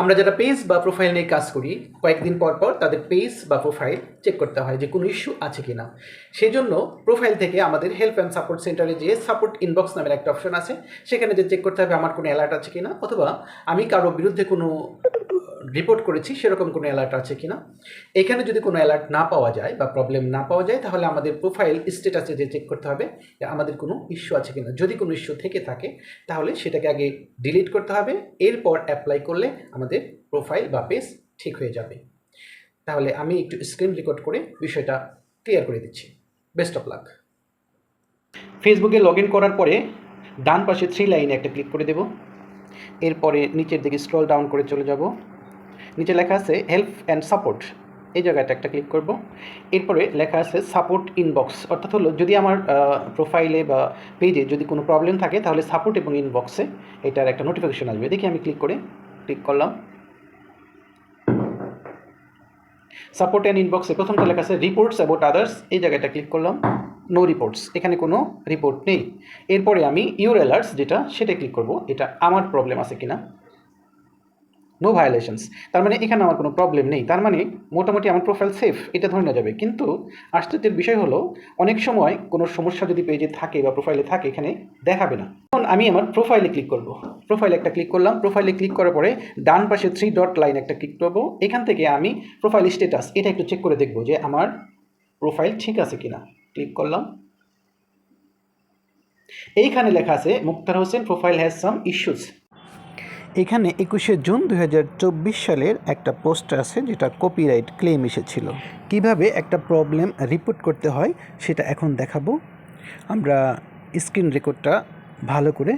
আমরা যারা পেজ বা প্রোফাইল নিয়ে কাজ করি, কয়েকদিন পর পর তাদের পেজ বা প্রোফাইল চেক করতে হয় যে কোনো ইস্যু আছে কি না সেই জন্য প্রোফাইল থেকে আমাদের হেল্প অ্যান্ড সাপোর্ট সেন্টারে যে সাপোর্ট ইনবক্স নামের একটা অপশন আছে। সেখানে যে চেক করতে হবে আমার কোনো অ্যালার্ট আছে কি না অথবা আমি কারোর বিরুদ্ধে কোনো রিপোর্ট করেছি, সেরকম কোনো অ্যালার্ট আছে কি না এখানে যদি কোনো অ্যালার্ট না পাওয়া যায় বা প্রবলেম না পাওয়া যায়, তাহলে আমাদের প্রোফাইল স্টেটাসে যে চেক করতে হবে আমাদের কোনো ইস্যু আছে কি না যদি কোনো ইস্যু থেকে থাকে, তাহলে সেটাকে আগে ডিলিট করতে হবে, এরপর অ্যাপ্লাই করলে আমাদের প্রোফাইল বা পেজ ঠিক হয়ে যাবে। তাহলে আমি একটু স্ক্রিন রেকর্ড করে বিষয়টা ক্লিয়ার করে দিচ্ছি। বেস্ট অফ লাক ফেসবুকে লগ ইন করার পরে, ডান পাশে থ্রি লাইনে একটা ক্লিক করে দেব। এরপরে নিচের দিকে স্ক্রল ডাউন করে চলে যাব। নিচে লেখা আছে হেল্প অ্যান্ড সাপোর্ট এই জায়গাটা একটা ক্লিক করব। এরপরে লেখা আছে সাপোর্ট ইনবক্স অর্থাৎ হলো যদি আমার প্রোফাইলে বা পেজে যদি কোনো প্রবলেম থাকে, তাহলে সাপোর্ট এবং ইনবক্সে এটার একটা নোটিফিকেশন আসবে। দেখি আমি ক্লিক করে ক্লিক করলাম। সাপোর্ট অ্যান্ড ইনবক্সে প্রথমটা লেখা আছে রিপোর্টস অ্যাবাউট আদার্স এই জায়গাটা ক্লিক করলাম। নো রিপোর্টস এখানে কোনো রিপোর্ট নেই। এরপরে আমি ইউর অ্যালার্টস যেটা সেটা ক্লিক করব। এটা আমার প্রবলেম আছে কিনা? নো ভায়োলেশনস তার মানে এখানে আমার কোনো প্রবলেম নেই। তার মানে মোটামুটি আমার প্রোফাইল সেফ এটা ধরে নেওয়া যাবে। কিন্তু আশ্চর্যের বিষয় হলো, অনেক সময় কোনো সমস্যা যদি পেজে থাকে বা প্রোফাইলে থাকে, এখানে দেখাবে না। এখন আমি আমার প্রোফাইলে ক্লিক করব। প্রোফাইলে একটা ক্লিক করলাম। প্রোফাইলে ক্লিক করার পরে ডান পাশে থ্রি ডট লাইন একটা ক্লিক করব। এখান থেকে আমি প্রোফাইল স্ট্যাটাস এটা একটু চেক করে দেখব যে আমার প্রোফাইল ঠিক আছে কিনা। ক্লিক করলাম। এইখানে লেখা আছে, Muktar Hossain profile has some issues এখানে একুশে জুন দু হাজার চব্বিশ সালের একটা পোস্ট আছে যেটা কপিরাইট ক্লেম এসেছিল। কীভাবে একটা প্রবলেম রিপোর্ট করতে হয় সেটা এখন দেখাবো। আমরা স্ক্রিন রেকর্ডটা ভালো করে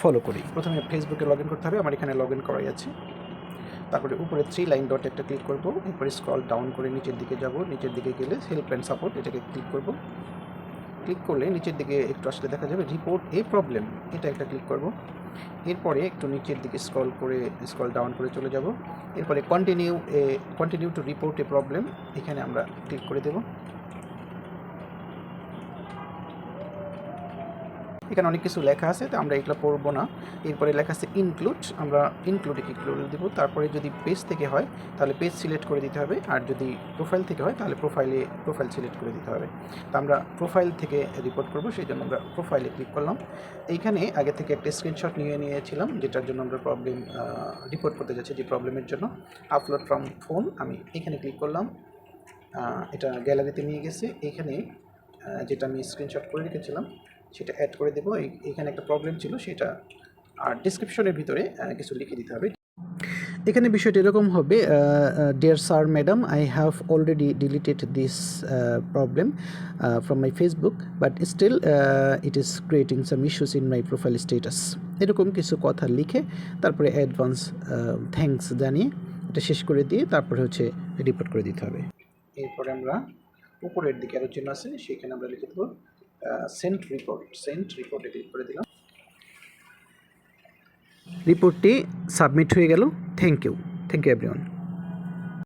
ফলো করি। প্রথমে ফেসবুকে লগ ইন করতে হবে, আমার এখানে লগ ইন করাই আছে। তারপরে উপরে থ্রি লাইন ডট একটা ক্লিক করব এরপরে স্ক্রল ডাউন করে নিচের দিকে যাব, নিচের দিকে গেলে হেল্প অ্যান্ড সাপোর্ট এটাকে ক্লিক করব। ক্লিক করলে নিচের দিকে একটু আসলে দেখা যাবে রিপোর্ট এ প্রবলেম এটা একটা ক্লিক করব। এরপরে একটু নিচের দিকে স্ক্রল করে স্ক্রল ডাউন করে চলে যাব। এরপরে continue a continue to report a problem এখানে আমরা ক্লিক করে দেব। এখানে অনেক কিছু লেখা আছে, তো আমরা এগুলো পড়ব না। এরপরে লেখা আছে ইনক্লুড আমরা ইনক্লুডে করে দেবো। তারপরে যদি পেজ থেকে হয়, তাহলে পেজ সিলেক্ট করে দিতে হবে। আর যদি প্রোফাইল থেকে হয়, তাহলে প্রোফাইলে প্রোফাইল সিলেক্ট করে দিতে হবে। তো আমরা প্রোফাইল থেকে রিপোর্ট করব, সেই জন্য আমরা প্রোফাইলে ক্লিক করলাম। এইখানে আগে থেকে একটা স্ক্রিনশট নিয়ে নিয়েছিলাম, যেটার জন্য আমরা প্রবলেম রিপোর্ট করতে যাচ্ছি যে প্রবলেমের জন্য। আপলোড ফ্রম ফোন আমি এখানে ক্লিক করলাম। এটা গ্যালারিতে নিয়ে গেছে। এখানে যেটা আমি স্ক্রিনশট করে রেখেছিলাম সেটা অ্যাড করে দেবো। এখানে একটা প্রবলেম ছিল, সেটা আর ডিসক্রিপশনের ভিতরে কিছু লিখে দিতে হবে। এখানে বিষয়টা এরকম হবে dear sir madam I have already deleted this problem from my Facebook but still it is creating some issues in my profile status এরকম কিছু কথা লিখে, তারপরে অ্যাডভান্স থ্যাঙ্কস জানিয়ে, এটা শেষ করে দিয়ে তারপরে হচ্ছে রিপোর্ট করে দিতে হবে। এরপরে আমরা উপরের দিকে আরও চিহ্ন আছে, সেখানে আমরা লিখে দেবো সেন্ট রিপোর্ট সেন্ট রিপোর্টে ক্লিক করে দিলাম। রিপোর্টটি সাবমিট হয়ে গেল। Thank you thank you everyone